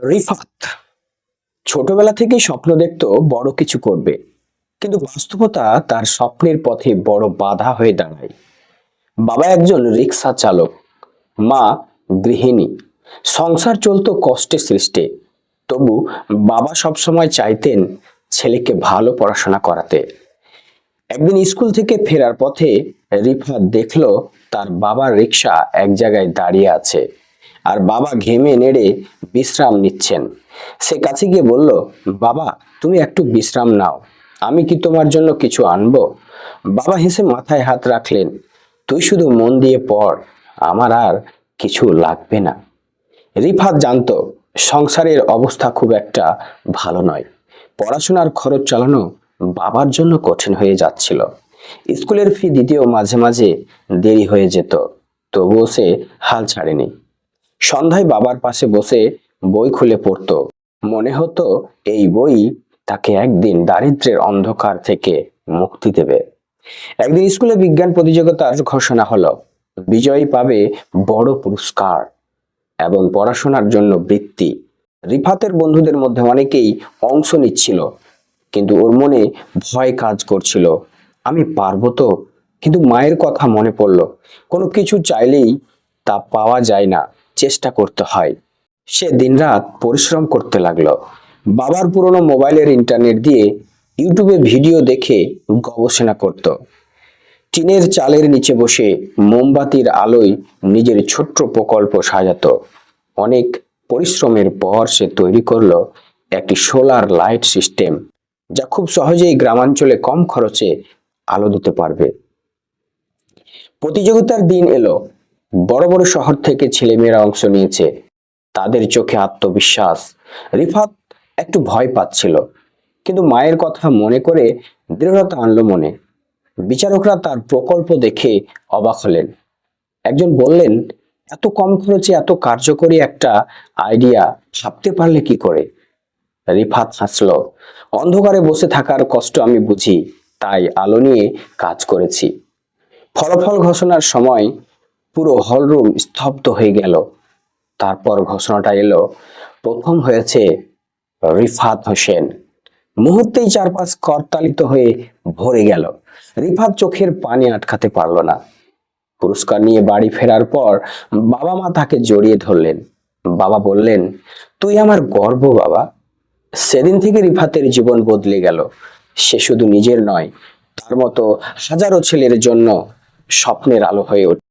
রিফাত। ছোটবেলা থেকেই স্বপ্ন দেখত বড় কিছু করবে, কিন্তু বাস্তবতা তার স্বপ্নের পথে বড় বাধা হয়ে দাঁড়ায়। বাবা একজন রিক্সা চালক, মা গৃহিণী। সংসার চলতো কষ্টে সৃষ্টে, তবু বাবা সবসময় চাইতেন ছেলেকে ভালো পড়াশোনা করাতে। একদিন স্কুল থেকে ফেরার পথে রিফাত দেখল তার বাবার রিক্সা এক জায়গায় দাঁড়িয়ে আছে। আর বাবা ঘেমে নেড়ে বিশ্রাম নিচ্ছেন। সে কাছে গিয়ে বলল, বাবা, তুমি একটু বিশ্রাম নাও। আমি কি তোমার জন্য কিছু আনব? বাবা হেসে মাথায় হাত রাখলেন, তুই শুধু মন দিয়ে পড়, আমার আর কিছু লাগবে না। রিফাত জানতো, সংসারের অবস্থা খুব একটা ভালো নয়। পড়াশোনার খরচ চালানো বাবার জন্য কঠিন হয়ে যাচ্ছিল। স্কুলের ফি দিতেও মাঝে মাঝে দেরি হয়ে যেত, তবুও সে হাল ছাড়েনি। সন্ধ্যায় বাবার পাশে বসে বই খুলে পড়তো। মনে হতো এই বই তাকে একদিন দারিদ্রের অন্ধকার থেকে মুক্তি দেবে। একদিন স্কুলে বিজ্ঞান প্রতিযোগিতার ঘোষণা হলো, বিজয়ী পাবে বড় পুরস্কার এবং পড়াশোনার জন্য বৃত্তি। রিফাতের বন্ধুদের মধ্যে অনেকেই অংশ নিচ্ছিল, কিন্তু ওর মনে ভয় কাজ করছিল, আমি পারব তো? কিন্তু মায়ের কথা মনে পড়ল, কোনো কিছু চাইলেই তা পাওয়া যায় না। চেষ্টা করতে হয়। সে দিনরাত পরিশ্রম করতে লাগল। বাবার পুরনো মোবাইলের ইন্টারনেট দিয়ে ইউটিউবে ভিডিও দেখে গবেষণা করত। টিনের চালের নিচে বসে মোমবাতির আলোয় নিজের ছোট্ট প্রকল্প সাজাত। অনেক পরিশ্রমের পর সে তৈরি করল একটি সোলার লাইট সিস্টেম যা খুব সহজেই গ্রামাঞ্চলে কম খরচে আলো দিতে পারবে। প্রতিযোগিতার দিন এলো। বড় বড় শহর থেকে ছেলেমেয়েরা অংশ নিয়েছে। তাদের চোখে আত্মবিশ্বাস। রিফাত একটু ভয় পাচ্ছিল, কিন্তু মায়ের কথা মনে করে দৃঢ়তা আনলো মনে। বিচারকরা তার প্রকল্প দেখে অবাক হলেন। একজন বললেন, এত কম খরচে এত কার্যকরী একটা আইডিয়া, ভাবতে পারলে কি করে? রিফাত হাসল, অন্ধকারে বসে থাকার কষ্ট আমি বুঝি, তাই আলো নিয়ে কাজ করেছি। ফলাফল ঘোষণার সময় পুরো হলরুম স্তব্ধ হয়ে গেল। তারপর ঘোষণাটা এলো, প্রথম হয়েছে রিফাত হোসেন। মুহূর্তেই চারপাশ করতালিত হয়ে ভরে গেল। রিফাত চোখের পানি আটকাতে পারল না। পুরস্কার নিয়ে বাড়ি ফেরার পর বাবা মা তাকে জড়িয়ে ধরলেন। বাবা বললেন, তুই আমার গর্ব বাবা। সেদিন থেকে রিফাতের জীবন বদলে গেল। সে শুধু নিজের নয়, তার মতো হাজারো ছেলের জন্য স্বপ্নের আলো হয়ে ওঠে।